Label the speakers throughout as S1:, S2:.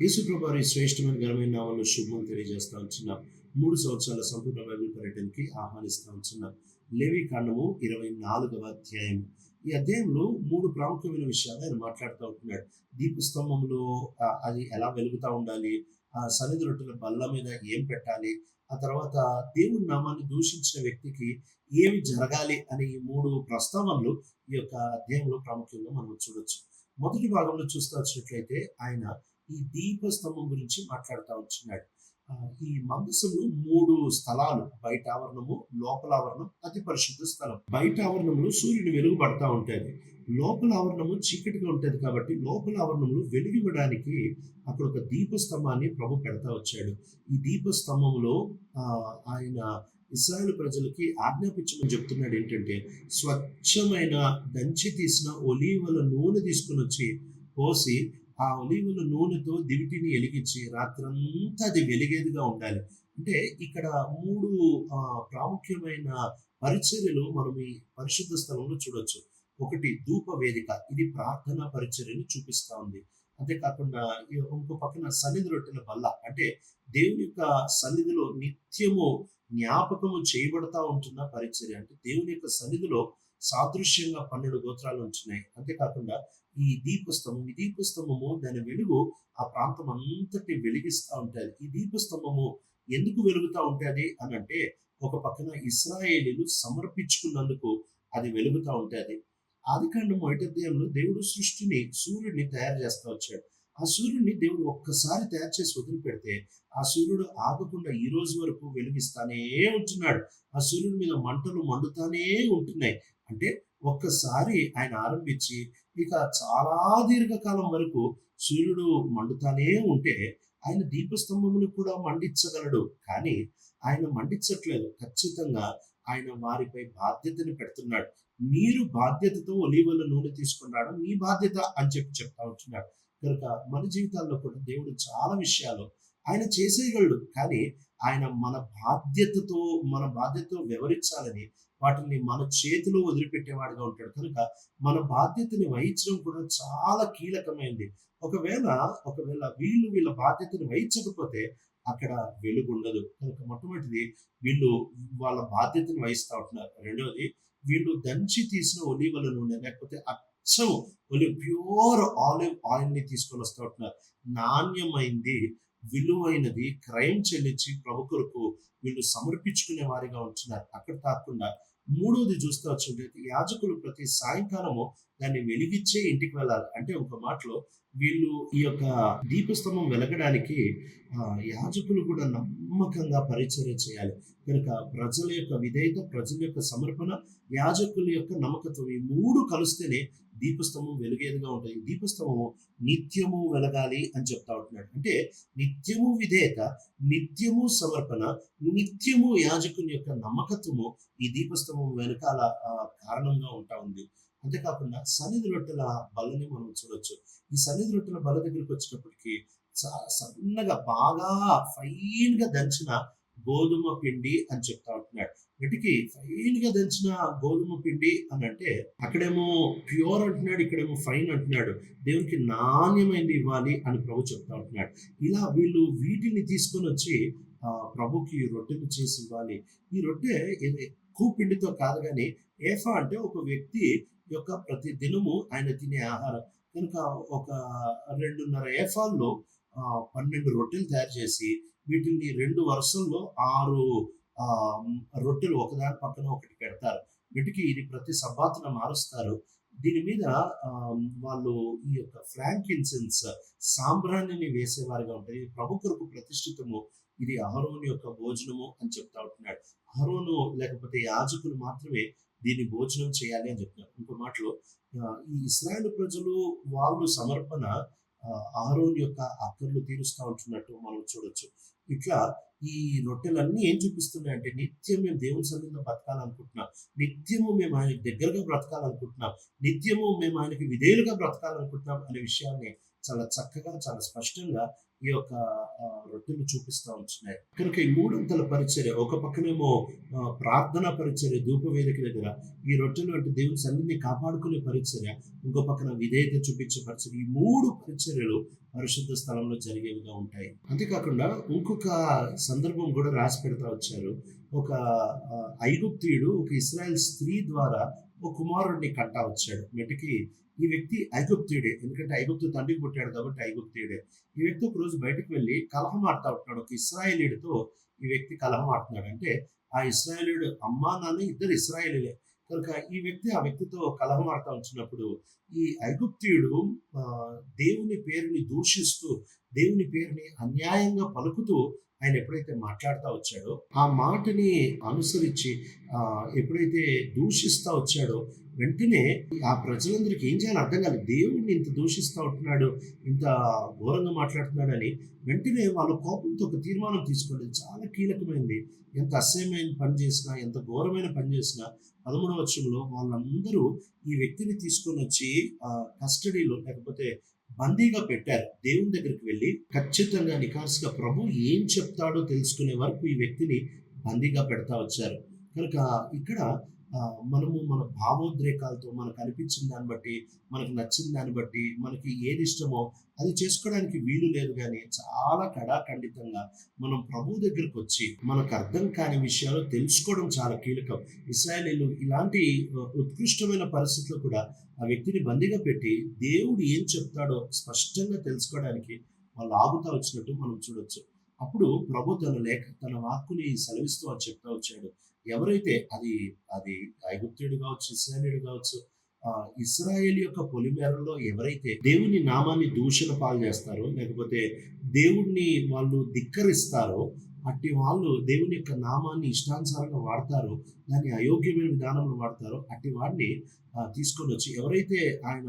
S1: యేసుప్రభు వారి శ్రేష్టమైన ఘనమైన నామంలో శుభం తెలియజేస్తా ఉంటున్న. మూడు సంవత్సరాల సంపూర్ణ బైబిల్ పర్యటనకి ఆహ్వానిస్తా ఉంటున్న. లేవి కాండము ఇరవై నాలుగవ అధ్యాయం. ఈ అధ్యాయంలో మూడు ప్రాముఖ్యమైన విషయాలు ఆయన మాట్లాడుతూ ఉంటున్నాడు. దీపస్తంభంలో అది ఎలా వెలుగుతూ ఉండాలి? ఆ సన్నిధి రొట్టెల బల్ల మీద ఏం పెట్టాలి? ఆ తర్వాత దేవుడి నామాన్ని దూషించిన వ్యక్తికి ఏమి జరగాలి అనే ఈ మూడు ప్రస్తావనలు ఈ యొక్క అధ్యాయంలో ప్రాముఖ్యంగా మనం చూడొచ్చు. మొదటి భాగంలో చూస్తూ వచ్చినట్లయితే ఆయన ఈ దీపస్తంభం గురించి మాట్లాడుతూ వచ్చినాడు. ఈ మందసంలో మూడు స్థలాలు బయట ఆవరణము లోపల ఆవరణం అతి పరిశుద్ధ స్థలం. బయట ఆవరణంలో సూర్యుని వెలుగు పడతా ఉంటుంది. లోపల ఆవరణము చీకటిగా ఉంటుంది కాబట్టి లోపల ఆవరణంలో వెలుగివ్వడానికి అక్కడ ఒక దీపస్తంభాన్ని ప్రభు పెడతా వచ్చాడు. ఈ దీపస్తంభంలో ఆయన ఇస్రాయేల్ ప్రజలకి ఆజ్ఞాపించమని చెప్తున్నాడు ఏంటంటే స్వచ్ఛమైన దంచి తీసిన ఒలీవల నూనె తీసుకుని వచ్చి పోసి ఆ ఒలీవల నూనెతో దివిటిని వెలిగించి రాత్రంతా అది వెలిగేదిగా ఉండాలి. అంటే ఇక్కడ మూడు ప్రాముఖ్యమైన పరిచర్యలు మనం ఈ పరిశుద్ధ స్థలంలో చూడొచ్చు. ఒకటి ధూప వేదిక. ఇది ప్రార్థన పరిచర్యను చూపిస్తా ఉంది. అంతేకాకుండా ఇంకో పక్కన సన్నిధి రొట్టెల బల్ల. అంటే దేవుని యొక్క సన్నిధిలో నిత్యము జ్ఞాపకము చేయబడతా ఉంటున్న పరిచర్య. అంటే దేవుని యొక్క సన్నిధిలో సాదృశ్యంగా పన్నెండు గోత్రాలు ఉంటున్నాయి. అంతేకాకుండా ఈ దీపస్తంభం ఈ దీపస్తంభము దాని వెలుగు ఆ ప్రాంతం అంతటి వెలిగిస్తూ ఉంటుంది. ఈ దీపస్తంభము ఎందుకు వెలుగుతూ ఉంటుంది అని అంటే ఒక పక్కన ఇస్రాయేలీలు సమర్పించుకున్నందుకు అది వెలుగుతూ ఉంటుంది. ఆదికాండం మొదటి దేవుడు సృష్టిని సూర్యుడిని తయారు చేస్తూ వచ్చాడు. ఆ సూర్యుడిని దేవుడు ఒక్కసారి తయారు చేసి వదిలిపెడితే ఆ సూర్యుడు ఆగకుండా ఈ రోజు వరకు వెలిగిస్తానే ఉంటున్నాడు. ఆ సూర్యుడి మీద మంటలు మండుతానే ఉంటున్నాయి. అంటే ఒక్కసారి ఆయన ఆరంభించి ఇక చాలా దీర్ఘకాలం వరకు సూర్యుడు మండుతానే ఉంటే ఆయన దీపస్తంభమును కూడా మండించగలడు. కానీ ఆయన మండించట్లేదు. ఖచ్చితంగా ఆయన వారిపై బాధ్యతని పెడుతున్నాడు. మీరు బాధ్యతతో ఒలీవల నూనె తీసుకుని రావడం మీ బాధ్యత అని చెప్పి చెప్తా ఉంటున్నాడు. కనుక మన జీవితాల్లో కూడా దేవుడు చాలా విషయాలు ఆయన చేసేయగలడు. కానీ ఆయన మన బాధ్యతతో మన బాధ్యతతో వివరించాలని వాటిని మన చేతిలో వదిలిపెట్టేవాడుగా ఉంటాడు. కనుక మన బాధ్యతని వహించడం కూడా చాలా కీలకమైంది. ఒకవేళ ఒకవేళ వీళ్ళు వీళ్ళ బాధ్యతని వహించకపోతే అక్కడ వెలుగు ఉండదు. కనుక మొట్టమొదటిది వీళ్ళు వాళ్ళ బాధ్యతను వహిస్తూ ఉంటున్నారు. రెండవది వీళ్ళు దంచి తీసిన ఒలివల నూనె లేకపోతే అచ్చం ఒలివ్ ప్యూర్ ఆలివ్ ఆయిల్ని తీసుకొని వస్తూ ఉంటున్నారు. నాణ్యమైంది విలువైనది క్రయం చెల్లించి ప్రభు కొరకు వీళ్ళు సమర్పించుకునే వారిగా ఉంటున్నారు. అక్కడ కాకుండా మూడవది చూస్తూ వచ్చినట్లయితే యాజకులు ప్రతి సాయంకాలము దాన్ని వెలిగించే ఇంటికి వెళ్ళాలి. అంటే ఒక మాటలో వీళ్ళు ఈ యొక్క దీపస్తంభం వెలగడానికి యాజకులు కూడా నమ్మకంగా పరిచర్య చేయాలి. కనుక ప్రజల యొక్క విధేయత ప్రజల యొక్క సమర్పణ యాజకుల యొక్క నమ్మకత్వం ఈ మూడు కలిస్తేనే దీపస్తంభం వెలుగేదిగా ఉంటుంది. దీపస్తంభము నిత్యము వెలగాలి అని చెప్తా ఉంటున్నాడు. అంటే నిత్యము విధేయత నిత్యము సమర్పణ నిత్యము యాజకుని యొక్క నమ్మకత్వము ఈ దీపస్తంభం వెనకాల కారణంగా ఉంటా ఉంది. అంతేకాకుండా సన్నిధి రొట్టెల బల్లని మనం చూడొచ్చు. ఈ సన్నిధి రొట్టెల బల్ల దగ్గరికి వచ్చినప్పటికీ చాలా సన్నగా బాగా ఫైన్గా దంచిన గోధుమ పిండి అని చెప్తా ఉంటున్నాడు. వీటికి ఫైన్గా దంచిన గోధుమ పిండి అని అంటే అక్కడేమో ప్యూర్ అంటున్నాడు ఇక్కడేమో ఫైన్ అంటున్నాడు దేవునికి నాణ్యమైనది ఇవ్వాలి అని ప్రభు చెప్తా ఉంటున్నాడు. ఇలా వీళ్ళు వీటిని తీసుకొని వచ్చి ప్రభుకి రొట్టెలు చేసి ఇవ్వాలి. ఈ రొట్టె కూపిండితో కాదు కానీ ఏఫా అంటే ఒక వ్యక్తి యొక్క ప్రతి దినము ఆయన తినే ఆహారం. కనుక ఒక రెండున్నర ఏఫాల్లో పన్నెండు రొట్టెలు తయారు చేసి వీటిని రెండు వరుసల్లో ఆరు ఆ, రొట్టెలు ఒకదాని పక్కన ఒకటి పెడతారు. వీటికి ఇది ప్రతి సబ్బాతన మారుస్తారు. దీని మీద వాళ్ళు ఈ యొక్క ఫ్రాంకిన్సెన్స్ సాంబ్రాణిని వేసేవారుగా ఉంటాయి. ఈ ప్రభు కొరకు ప్రతిష్ఠితము ఇది అహరోను యొక్క భోజనము అని చెప్తా ఉంటున్నాడు. అహరోను లేకపోతే యాజకులు మాత్రమే దీన్ని భోజనం చేయాలి అని చెప్తున్నారు. ఇంకో మాటలో ఈ ఇస్రాయేల్ ప్రజలు వాళ్ళు సమర్పణ ఆ, అహరోన్ యొక్క అక్కర్లు తీరుస్తూ ఉంటున్నట్టు మనం చూడొచ్చు. ఇట్లా ఈ రొట్టెలన్నీ ఏం చూపిస్తున్నాయి అంటే నిత్యం మేము దేవుని సన్నిధిలో బ్రతకాలనుకుంటున్నాం. నిత్యము మేము ఆయనకి దగ్గరగా బ్రతకాలనుకుంటున్నాం. నిత్యము మేము ఆయనకి విధేయులుగా బ్రతకాలనుకుంటున్నాం అనే విషయాన్ని చాలా చక్కగా చాలా స్పష్టంగా ఈ యొక్క రొట్టెలు చూపిస్తూ ఉంటున్నాయి. కనుక ఈ మూడంతల పరిచర్య ఒక పక్కనేమో ప్రార్థనా పరిచర్య ధూపవేదిక దగ్గర ఈ రొట్టెలు అంటే దేవుని సన్నిధిని కాపాడుకునే పరిచర్య ఇంకో పక్కన విధేయత చూపించే పరిచర్య ఈ మూడు పరిచర్యలు పరిశుద్ధ స్థలంలో జరిగేవిగా ఉంటాయి. అంతేకాకుండా ఇంకొక సందర్భం కూడా రాసి పెడతా వచ్చారు. ఒక ఐగుప్తీయుడు ఒక ఇస్రాయల్ స్త్రీ ద్వారా ఒక కుమారుడిని కంటా వచ్చాడు. మెటికి ఈ వ్యక్తి ఐగుప్తుడే. ఎందుకంటే ఐగుప్తు తండ్రికి పుట్టాడు కాబట్టి ఐగుప్తుడే. ఈ వ్యక్తి ఒక రోజు బయటకు వెళ్ళి కలహం ఆడుతూ ఉంటాడు ఒక ఇస్రాయేలీడితో ఈ వ్యక్తి కలహం ఆడుతున్నాడు. అంటే ఆ ఇస్రాయేలీడు అమ్మా నాన్న ఇద్దరు ఇస్రాయేలీలే. కనుక ఈ వ్యక్తి ఆ వ్యక్తితో కలహమాడతా ఆడుతా ఉంచినప్పుడు ఈ ఐగుప్తియుడు దేవుని పేరుని దూషిస్తూ దేవుని పేరుని అన్యాయంగా పలుకుతూ ఆయన ఎప్పుడైతే మాట్లాడుతూ వచ్చాడో ఆ మాటని అనుసరించి ఆ, ఎప్పుడైతే దూషిస్తూ వచ్చాడో వెంటనే ఆ ప్రజలందరికీ ఏం చేయాలో అర్థం కాదు దేవుడిని ఇంత దూషిస్తూ ఉంటున్నాడు ఇంత ఘోరంగా మాట్లాడుతున్నాడని వెంటనే వాళ్ళ కోపంతో ఒక తీర్మానం తీసుకోలేదు చాలా కీలకమైంది. ఎంత అసహ్యమైన పని చేసినా ఎంత ఘోరమైన పని చేసినా పదమూడవ వచ్చంలో వాళ్ళందరూ ఈ వ్యక్తిని తీసుకొని వచ్చి ఆ, కస్టడీలో లేకపోతే బందీగా పెట్టారు. దేవుని దగ్గరికి వెళ్ళి ఖచ్చితంగా నికాసుగా ప్రభు ఏం చెప్తాడో తెలుసుకునే వరకు ఈ వ్యక్తిని బందీగా పెడతా వచ్చారు. కనుక ఇక్కడ మనము మన భావోద్రేకాలతో మనకు అనిపించిన దాన్ని బట్టి మనకు నచ్చిన దాన్ని బట్టి మనకి ఏది ఇష్టమో అది చేసుకోవడానికి వీలు లేదు కానీ చాలా కడాఖండితంగా మనం ప్రభు దగ్గరకు వచ్చి మనకు అర్థం కాని విషయాలు తెలుసుకోవడం చాలా కీలకం. ఇస్రాయలీలు ఇలాంటి ఉత్కృష్టమైన పరిస్థితుల్లో కూడా ఆ వ్యక్తిని బందీగా పెట్టి దేవుడు ఏం చెప్తాడో స్పష్టంగా తెలుసుకోవడానికి వాళ్ళు ఆగుతా వచ్చినట్టు మనం చూడొచ్చు. అప్పుడు ప్రభు తన లేఖ తన వాక్కుని సెలవిస్తూ అని చెప్తా వచ్చాడు. ఎవరైతే అది అది ఐగుప్తుడు కావచ్చు ఇస్రాయేలీడు కావచ్చు ఇస్రాయేల్ యొక్క పొలిమేరలో ఎవరైతే దేవుని నామాన్ని దూషణ పాలు చేస్తారో లేకపోతే దేవుణ్ణి వాళ్ళు ధిక్కరిస్తారో అట్టి వాళ్ళు దేవుని యొక్క నామాన్ని ఇష్టానుసారంగా వాడతారో దాన్ని అయోగ్యమైన విధానంలో వాడతారో అట్టి వాడిని తీసుకొని వచ్చి ఎవరైతే ఆయన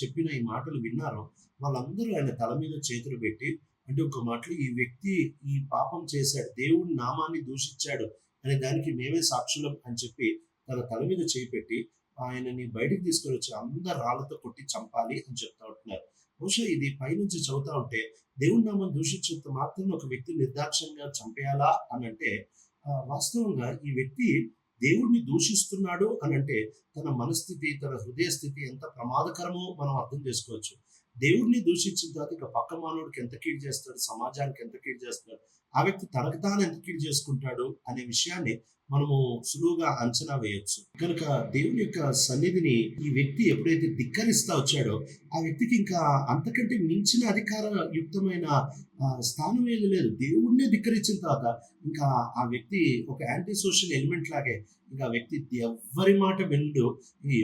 S1: చెప్పిన ఈ మాటలు విన్నారో వాళ్ళందరూ ఆయన తల మీద చేతులు పెట్టి అంటే ఒక మాటలు ఈ వ్యక్తి ఈ పాపం చేశాడు దేవుడి నామాన్ని దూషించాడు అనే దానికి మేమే సాక్షులం అని చెప్పి తన తల మీద చేపెట్టి ఆయనని బయటికి తీసుకొని వచ్చి అందరు రాళ్ళతో కొట్టి చంపాలి అని చెప్తా ఉంటున్నారు. బహుశా ఇది పైనుంచి చదువుతా ఉంటే దేవుడి నామం దూషించినంత మాత్రం ఒక వ్యక్తి నిర్దాక్ష్యంగా చంపేయాలా అని అంటే వాస్తవంగా ఈ వ్యక్తి దేవుడిని దూషిస్తున్నాడు అని అంటే తన మనస్థితి తన హృదయ స్థితి ఎంత ప్రమాదకరమో మనం అర్థం చేసుకోవచ్చు. దేవుడిని దూషించిన తర్వాత ఇక పక్క మానవుడికి ఎంత కీడు చేస్తాడు సమాజానికి ఎంత కీడు చేస్తాడు ఆ వ్యక్తి తనకు తాను ఎంత కీడు చేసుకుంటాడు అనే విషయాన్ని మనము సులువుగా అంచనా వేయొచ్చు. కనుక దేవుని యొక్క సన్నిధిని ఈ వ్యక్తి ఎప్పుడైతే ధిక్కరిస్తా వచ్చాడో ఆ వ్యక్తికి ఇంకా అంతకంటే మించిన అధికార యుక్తమైన స్థానం ఏది లేదు. దేవుడినే ధిక్కరించిన తర్వాత ఇంకా ఆ వ్యక్తి ఒక యాంటీ సోషల్ ఎలిమెంట్ లాగే ఇంకా వ్యక్తి ఎవ్వరి మాట వినడు.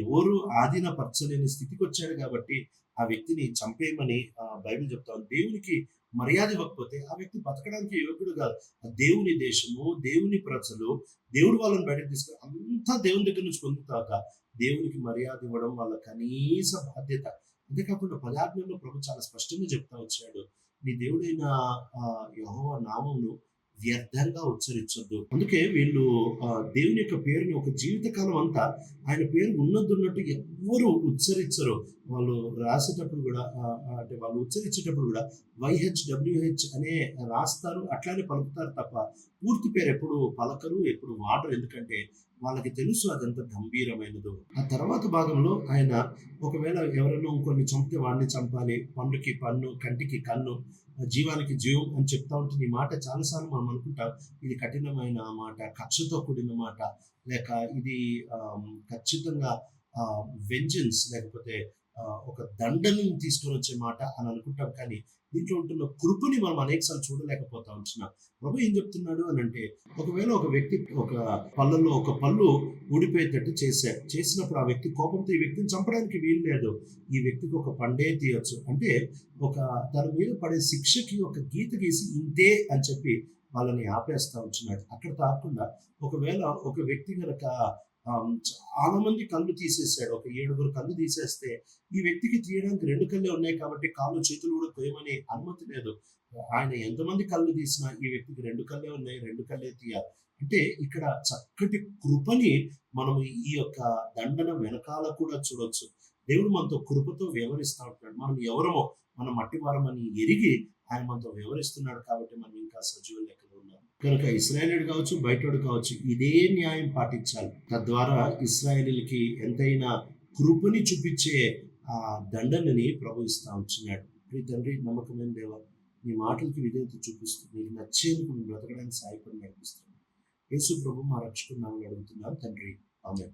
S1: ఎవరు ఆధీనపరచలేని స్థితికి వచ్చాడు కాబట్టి ఆ వ్యక్తిని చంపేయమని బైబిల్ చెప్తా దేవునికి మర్యాద ఇవ్వకపోతే ఆ వ్యక్తి బతకడానికి యోగ్యుడు కాదు. ఆ దేవుని దేశము దేవుని ప్రజలు దేవుడు వాళ్ళని బయటకు తీసుకుని అంతా దేవుని దగ్గర నుంచి పొందుతాక దేవునికి మర్యాద ఇవ్వడం వాళ్ళ కనీస బాధ్యత. అంతేకాకుండా పదార్థంలో ప్రభు చాలా స్పష్టంగా చెప్తా వచ్చాడు. నీ దేవుడైన యహోవ నామమును వ్యర్థంగా ఉచ్చరించొద్దు. అందుకే వీళ్ళు దేవుని యొక్క పేరుని ఒక జీవితకాలం అంతా ఆయన పేరు ఉన్నదున్నట్టు ఎవ్వరు ఉచ్చరించరు. వాళ్ళు రాసేటప్పుడు కూడా అంటే వాళ్ళు ఉచ్చరించేటప్పుడు కూడా వైహెచ్ డబ్ల్యూహెచ్ అనే రాస్తారు అట్లానే పలుకుతారు తప్ప పూర్తి పేరు ఎప్పుడు పలకరు ఎప్పుడు వాడరు. ఎందుకంటే వాళ్ళకి తెలుసు అదంత గంభీరమైనదో. ఆ తర్వాత భాగంలో ఆయన ఒకవేళ ఎవరైనా ఇంకొన్ని చంపితే వాడిని చంపాలి. పన్నుకి పన్ను కంటికి కన్ను జీవానికి జీవం అని చెప్తా ఉంటుంది ఈ మాట చాలాసార్లు మనం అనుకుంటాం ఇది కఠినమైన మాట కక్షతో కూడిన మాట. లేక ఇది ఖచ్చితంగా వెంజన్స్ లేకపోతే ఒక దండని తీసుకొని వచ్చే మాట అని అనుకుంటాం కానీ దీంట్లో ఉంటున్న కృపని మనం అనేకసార్లు చూడలేకపోతా ఉంటున్నాం. ప్రభు ఏం చెప్తున్నాడు అని అంటే ఒకవేళ ఒక వ్యక్తి ఒక పళ్ళల్లో ఒక పళ్ళు ఊడిపోయేటట్టు చేశాడు చేసినప్పుడు ఆ వ్యక్తి కోపంతో ఈ వ్యక్తిని చంపడానికి వీలు లేదు. ఈ వ్యక్తికి ఒక పండే తీయొచ్చు. అంటే ఒక తన మీద పడే శిక్షకి ఒక గీత గీసి ఇంతే అని చెప్పి వాళ్ళని ఆపేస్తా ఉంటున్నాడు. అక్కడ కాకుండా ఒకవేళ ఒక వ్యక్తి గనక చాలా మంది కళ్ళు తీసేసాడు ఒక ఏడుగురు కళ్ళు తీసేస్తే ఈ వ్యక్తికి తీయడానికి రెండు కళ్ళే ఉన్నాయి కాబట్టి కాళ్ళు చేతులు కూడా కోయమని అనుమతి లేదు. ఆయన ఎంతమంది కళ్ళు తీసినా ఈ వ్యక్తికి రెండు కళ్ళే ఉన్నాయి రెండు కళ్ళే తీయాలి. అంటే ఇక్కడ చక్కటి కృపని మనం ఈ యొక్క దండన వెనకాల కూడా చూడొచ్చు. దేవుడు మనతో కృపతో వ్యవహరిస్తూ ఉంటాడు మనం ఎవరమో మన మట్టి వారమని ఎరిగి ఆయన మనతో వ్యవహరిస్తున్నాడు కాబట్టి మనం ఇంకా సజీవ లెక్కలో కనుక ఇస్రాయేలీడు కావచ్చు బయటోడు కావచ్చు ఇదే న్యాయం పాటించాలి. తద్వారా ఇస్రాయేలీలకి ఎంతైనా కృపని చూపించే ఆ దండనని ప్రభు ఇస్తా ఉంటున్నాడు తండ్రి నమ్మకమైన దేవ నీ మాటలకి విధేయత చూపిస్తూ నీకు నచ్చేందుకు నేను బ్రతకడానికి సాయపడి నడిపిస్తాను యేసు ప్రభు మా రక్షకున్నామని అడుగుతున్నాను తండ్రి ఆమె